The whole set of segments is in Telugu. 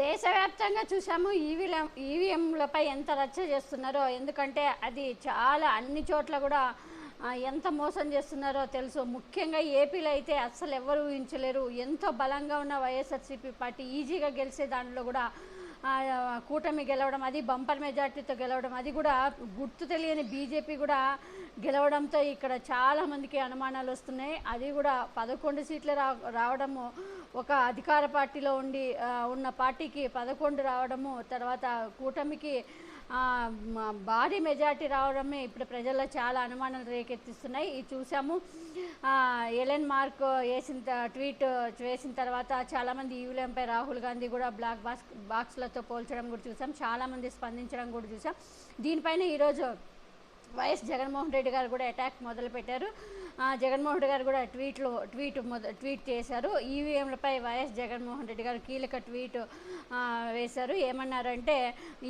దేశవ్యాప్తంగా చూసాము ఈవీఎం ఈవీఎంలపై ఎంత రచ్చ చేస్తున్నారో ఎందుకంటే అది చాలా అన్ని చోట్ల కూడా ఎంత మోసం చేస్తున్నారో తెలుసు. ముఖ్యంగా ఏపీలో అయితే అస్సలు ఎవరు ఊహించలేరు. ఎంతో బలంగా ఉన్న వైఎస్ఆర్సీపీ పార్టీ ఈజీగా గెలిచే దానిలో కూడా కూటమి గెలవడం అది బంపర్ మెజార్టీతో గెలవడం అది కూడా గుర్తు తెలియని బీజేపీ కూడా గెలవడంతో ఇక్కడ చాలామందికి అనుమానాలు వస్తున్నాయి. అది కూడా పదకొండు సీట్లు రా రావడము ఒక అధికార పార్టీలో ఉండి ఉన్న పార్టీకి పదకొండు రావడము తర్వాత కూటమికి భారీ మెజార్టీ రావడమే ఇప్పుడు ప్రజల్లో చాలా అనుమానాలు రేకెత్తిస్తున్నాయి. ఇది చూసాము. ఎలెన్ మార్క్ వేసిన ట్వీట్ వేసిన తర్వాత చాలామంది ఈవీఎంపై రాహుల్ గాంధీ కూడా బ్లాక్ బాక్స్ బాక్స్లతో పోల్చడం కూడా చూసాం. చాలామంది స్పందించడం కూడా చూసాం. దీనిపైన ఈరోజు వైఎస్ జగన్మోహన్ రెడ్డి గారు కూడా అటాక్ మొదలుపెట్టారు. జగన్మోహన్ రెడ్డి గారు కూడా ట్వీట్లో ట్వీట్ మొద ట్వీట్ చేశారు. ఈవీఎంలపై వైఎస్ జగన్మోహన్ రెడ్డి గారు కీలక ట్వీట్ వేశారు. ఏమన్నారంటే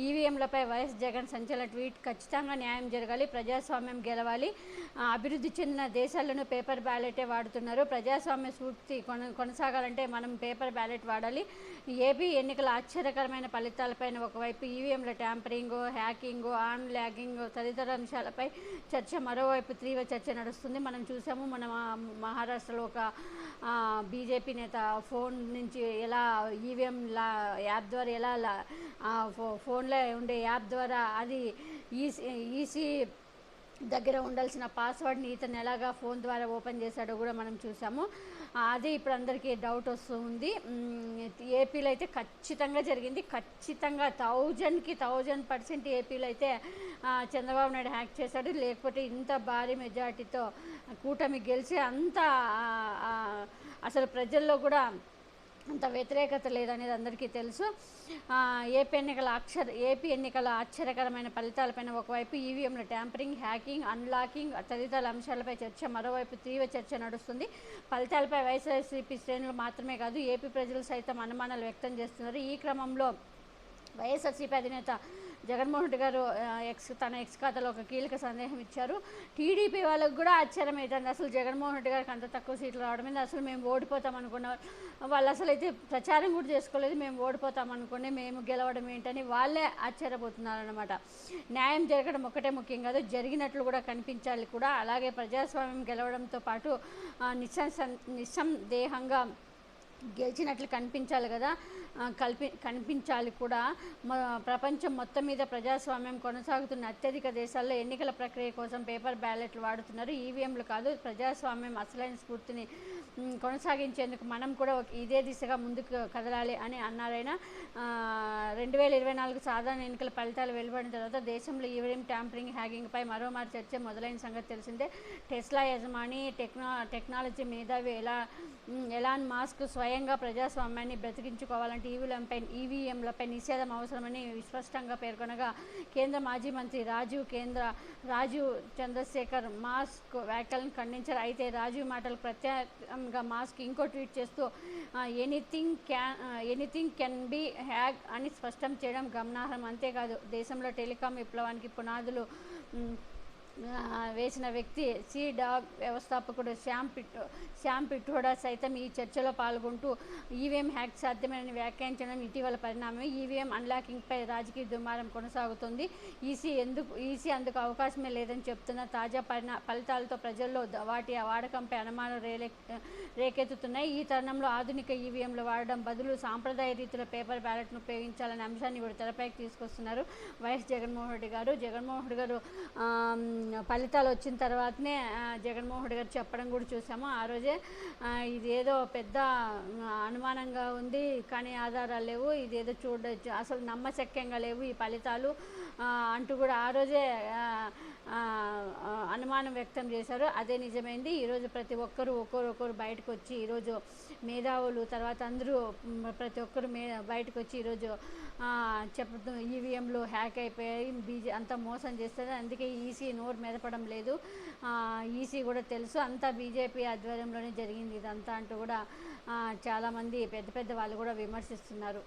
ఈవీఎంలపై వైఎస్ జగన్ సంచలన ట్వీట్ ఖచ్చితంగా న్యాయం జరగాలి ప్రజాస్వామ్యం గెలవాలి. అభివృద్ధి చెందిన దేశాలను పేపర్ బ్యాలెటే వాడుతున్నారు. ప్రజాస్వామ్య స్ఫూర్తి కొన కొనసాగాలంటే మనం పేపర్ బ్యాలెట్ వాడాలి. ఏపీ ఎన్నికల ఆశ్చర్యకరమైన ఫలితాలపైన ఒకవైపు ఈవీఎంల ట్యాంపరింగ్ హ్యాకింగ్ ఆన్ ల్యాగింగ్ తదితర అంశాలపై చర్చ మరోవైపు తీవ్ర చర్చ నడుస్తుంది. మనం చూసాము మన మహారాష్ట్రలో ఒక బీజేపీ నేత ఫోన్ నుంచి ఎలా ఈవీఎం లా యాప్ ద్వారా ఎలా లా- ఫో- ఫోన్లో ఉండే యాప్ ద్వారా అది ఈసీ ఈసీ దగ్గర ఉండాల్సిన పాస్వర్డ్ని ఇతను ఎలాగా ఫోన్ ద్వారా ఓపెన్ చేశాడో కూడా మనం చూసాము అది ఇప్పుడు అందరికీ డౌట్ వస్తుంది. ఉంది ఏపీలో అయితే ఖచ్చితంగా జరిగింది. ఖచ్చితంగా థౌజండ్కి థౌజండ్ పర్సెంట్ ఏపీలో అయితే చంద్రబాబు నాయుడు హ్యాక్ చేశాడు. లేకపోతే ఇంత భారీ మెజార్టీతో కూటమి గెలిచి అంత అసలు ప్రజల్లో కూడా అంత వ్యతిరేకత లేదనేది అందరికీ తెలుసు. ఏపీ ఎన్నికల అక్షర ఏపీ ఎన్నికల ఆశ్చర్యకరమైన ఫలితాలపైన ఒకవైపు ఈవీఎంల ట్యాంపరింగ్ హ్యాకింగ్ అన్లాకింగ్ తదితర అంశాలపై చర్చ మరోవైపు తీవ్ర చర్చ నడుస్తుంది. ఫలితాలపై వైఎస్ఆర్సీపీ శ్రేణులు మాత్రమే కాదు ఏపీ ప్రజలు సైతం అనుమానాలు వ్యక్తం చేస్తున్నారు. ఈ క్రమంలో వైఎస్ఆర్సీపీ అధినేత జగన్మోహన్ రెడ్డి గారు ఎక్స్ తన ఎక్స్ ఖాతాలో ఒక కీలక సందేహం ఇచ్చారు. టీడీపీ వాళ్ళకు కూడా ఆశ్చర్యం అవుతుంది. అసలు జగన్మోహన్ రెడ్డి గారికి అంత తక్కువ సీట్లు రావడం మీద అసలు మేము ఓడిపోతాం అనుకున్న వాళ్ళు అసలు అయితే ప్రచారం కూడా చేసుకోలేదు. మేము ఓడిపోతాం అనుకుని మేము గెలవడం ఏంటని వాళ్ళే ఆశ్చర్యపోతున్నారనమాట న్యాయం జరగడం ఒకటే ముఖ్యం కాదు. జరిగినట్లు కూడా కనిపించాలి కూడా. అలాగే ప్రజాస్వామ్యం గెలవడంతో పాటు నిస్సం నిస్సందేహంగా గెలిచినట్లు కనిపించాలి కదా. కల్పి కనిపించాలి కూడా. ప్రపంచం మొత్తం మీద ప్రజాస్వామ్యం కొనసాగుతున్న అత్యధిక దేశాల్లో ఎన్నికల ప్రక్రియ కోసం పేపర్ బ్యాలెట్లు వాడుతున్నారు. ఈవీఎంలు కాదు ప్రజాస్వామ్యం అసలైన స్ఫూర్తిని కొనసాగించేందుకు మనం కూడా ఇదే దిశగా ముందుకు కదలాలి అని అన్నారైన రెండు వేల ఇరవై నాలుగు సాధారణ ఎన్నికల ఫలితాలు వెలువడిన తర్వాత దేశంలో ఈవీఎం ట్యాంపరింగ్ హ్యాగింగ్పై మరోమారు చర్చ మొదలైన సంగతి తెలిసిందే. టెస్లా యజమాని టెక్నా టెక్నాలజీ మేధావి ఎలా ఎలాన్ మాస్క్ స్వయంగా ప్రజాస్వామ్యాన్ని బ్రతికించుకోవాలంటే ఈవీఎంపై ఈవీఎంలపై నిషేధం అవసరమని స్పష్టంగా పేర్కొనగా కేంద్ర మాజీ మంత్రి రాజీవ్ కేంద్ర రాజీవ్ చంద్రశేఖర్ మాస్క్ వ్యాఖ్యలను ఖండించారు. అయితే రాజీవ్ మాటలు ప్రత్యేకంగా మాస్క్ ఇంకో ట్వీట్ చేస్తూ anything can anything can be hack అని స్పష్టం చేయడం గమనార్హం. అంతేకాదు దేశంలో టెలికాం విప్లవానికి పునాదులు వేసిన వ్యక్తి సి డాగ్ వ్యవస్థాపకుడు శ్యామ్ పిట్ శ్యామ్ పిట్టోడా సైతం ఈ చర్చలో పాల్గొంటూ ఈవీఎం హ్యాక్ సాధ్యమేనని వ్యాఖ్యానించడం ఇటీవల పరిణామం ఈవీఎం అన్లాకింగ్పై రాజకీయ దుమారం కొనసాగుతుంది. ఈసీ ఎందుకు ఈసీ అందుకు అవకాశమే లేదని చెప్తున్న తాజా పరిణా ఫలితాలతో ప్రజల్లో వాటి వాడకంపై అనుమానం రేలే రేకెత్తుతున్నాయి. ఈ తరుణంలో ఆధునిక ఈవీఎంలు వాడడం బదులు సాంప్రదాయ రీతిలో పేపర్ బ్యాలెట్ను ఉపయోగించాలనే అంశాన్ని ఇప్పుడు తెరపైకి తీసుకొస్తున్నారు వైఎస్ జగన్మోహన్ రెడ్డి గారు. జగన్మోహన్ రెడ్డి గారు ఫలితాలు వచ్చిన తర్వాతనే జగన్మోహన్ రెడ్డి గారు చెప్పడం కూడా చూసాము. ఆ రోజే ఇది ఏదో పెద్ద అనుమానంగా ఉంది కానీ ఆధారాలు లేవు ఇది ఏదో అసలు నమ్మశక్యంగా లేవు ఈ ఫలితాలు అంటూ కూడా ఆ రోజే అనుమానం వ్యక్తం చేశారు. అదే నిజమైంది. ఈరోజు ప్రతి ఒక్కరు ఒక్కరొకరు బయటకు వచ్చి ఈరోజు మేధావులు తర్వాత అందరూ ప్రతి ఒక్కరు మే బయటకు వచ్చి ఈరోజు ఆ, చెప్తూ ఈవీఎంలు హ్యాక్ అయిపోయాయి బీజే అంతా మోసం చేస్తారు అందుకే ఈసీ నోరు మెదపడం లేదు. ఈసీ కూడా తెలుసు. అంతా బీజేపీ ఆధ్వర్యంలోనే జరిగింది ఇదంతా అంటూ కూడా చాలామంది పెద్ద పెద్ద వాళ్ళు కూడా విమర్శిస్తున్నారు.